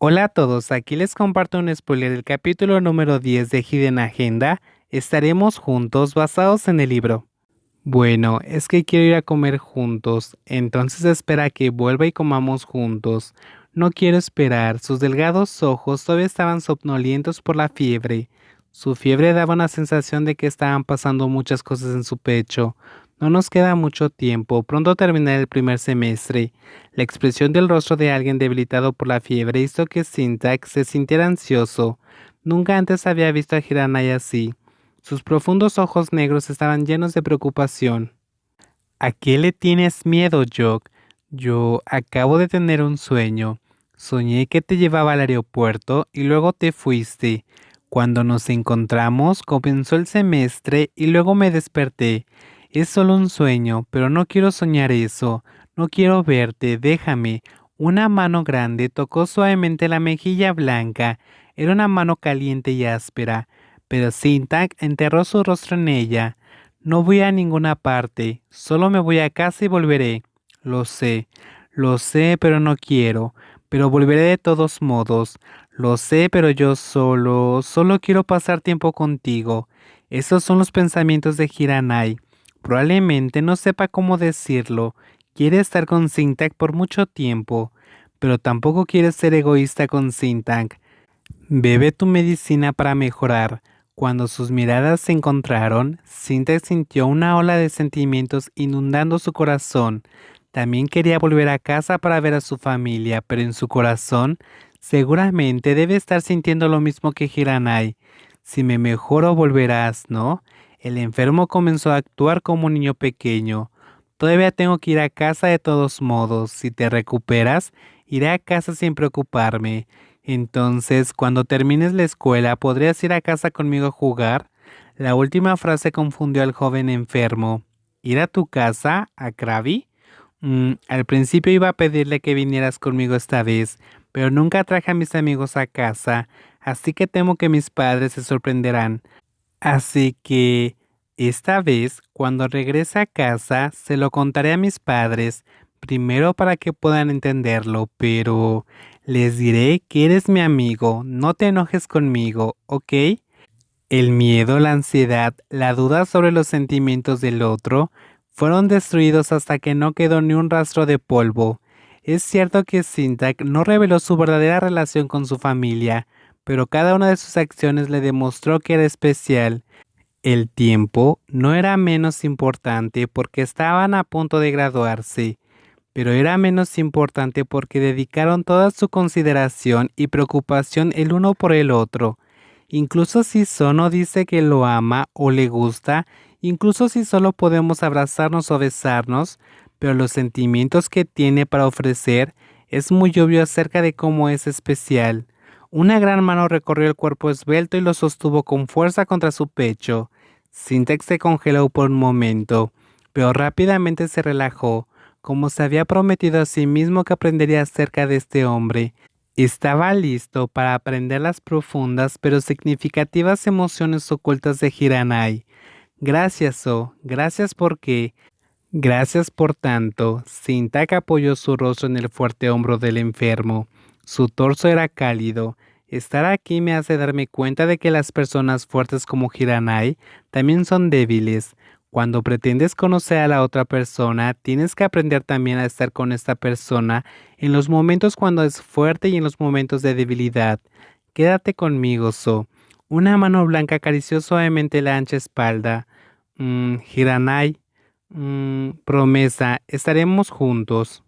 Hola a todos, aquí les comparto un spoiler del capítulo número 10 de Hidden Agenda. Estaremos juntos basados en el libro. Bueno, es que quiero ir a comer juntos, entonces espera que vuelva y comamos juntos. No quiero esperar, sus delgados ojos todavía estaban somnolientos por la fiebre. Su fiebre daba una sensación de que estaban pasando muchas cosas en su pecho. No nos queda mucho tiempo, pronto terminará el primer semestre. La expresión del rostro de alguien debilitado por la fiebre hizo que Syntax se sintiera ansioso. Nunca antes había visto a Hiranai así. Sus profundos ojos negros estaban llenos de preocupación. ¿A qué le tienes miedo, Jock? Yo acabo de tener un sueño. Soñé que te llevaba al aeropuerto y luego te fuiste. Cuando nos encontramos comenzó el semestre y luego me desperté. Es solo un sueño, pero no quiero soñar eso. No quiero verte, déjame. Una mano grande tocó suavemente la mejilla blanca. Era una mano caliente y áspera, pero Sintak enterró su rostro en ella. No voy a ninguna parte, solo me voy a casa y volveré. Lo sé, lo sé, pero no quiero, pero volveré de todos modos. Lo sé, pero yo solo, solo quiero pasar tiempo contigo. Esos son los pensamientos de Hiranai. Probablemente no sepa cómo decirlo. Quiere estar con Sintak por mucho tiempo, pero tampoco quiere ser egoísta con Sintak. Bebe tu medicina para mejorar. Cuando sus miradas se encontraron, Sintak sintió una ola de sentimientos inundando su corazón. También quería volver a casa para ver a su familia, pero en su corazón seguramente debe estar sintiendo lo mismo que Hiranai. Si me mejoro volverás, ¿no? El enfermo comenzó a actuar como un niño pequeño. Todavía tengo que ir a casa de todos modos. Si te recuperas, iré a casa sin preocuparme. Entonces, cuando termines la escuela, ¿podrías ir a casa conmigo a jugar? La última frase confundió al joven enfermo. ¿Ir a tu casa, a Krabi? Mm, al principio iba a pedirle que vinieras conmigo esta vez, pero nunca traje a mis amigos a casa, así que temo que mis padres se sorprenderán. Así que esta vez, cuando regrese a casa, se lo contaré a mis padres, primero para que puedan entenderlo, pero les diré que eres mi amigo, no te enojes conmigo, ¿ok? El miedo, la ansiedad, la duda sobre los sentimientos del otro fueron destruidos hasta que no quedó ni un rastro de polvo. Es cierto que Sintak no reveló su verdadera relación con su familia, pero cada una de sus acciones le demostró que era especial. El tiempo no era menos importante porque estaban a punto de graduarse, pero era menos importante porque dedicaron toda su consideración y preocupación el uno por el otro. Incluso si Sono dice que lo ama o le gusta, incluso si solo podemos abrazarnos o besarnos, pero los sentimientos que tiene para ofrecer es muy obvio acerca de cómo es especial. Una gran mano recorrió el cuerpo esbelto y lo sostuvo con fuerza contra su pecho. Sintex se congeló por un momento, pero rápidamente se relajó, como se había prometido a sí mismo que aprendería acerca de este hombre. Estaba listo para aprender las profundas pero significativas emociones ocultas de Hiranai. Gracias, Oh, gracias por qué. Gracias por tanto. Sintak apoyó su rostro en el fuerte hombro del enfermo. Su torso era cálido. Estar aquí me hace darme cuenta de que las personas fuertes como Hiranai también son débiles. Cuando pretendes conocer a la otra persona, tienes que aprender también a estar con esta persona en los momentos cuando es fuerte y en los momentos de debilidad. Quédate conmigo, So. Una mano blanca acarició suavemente la ancha espalda. Mmm, Hiranai. Mmm, promesa, estaremos juntos.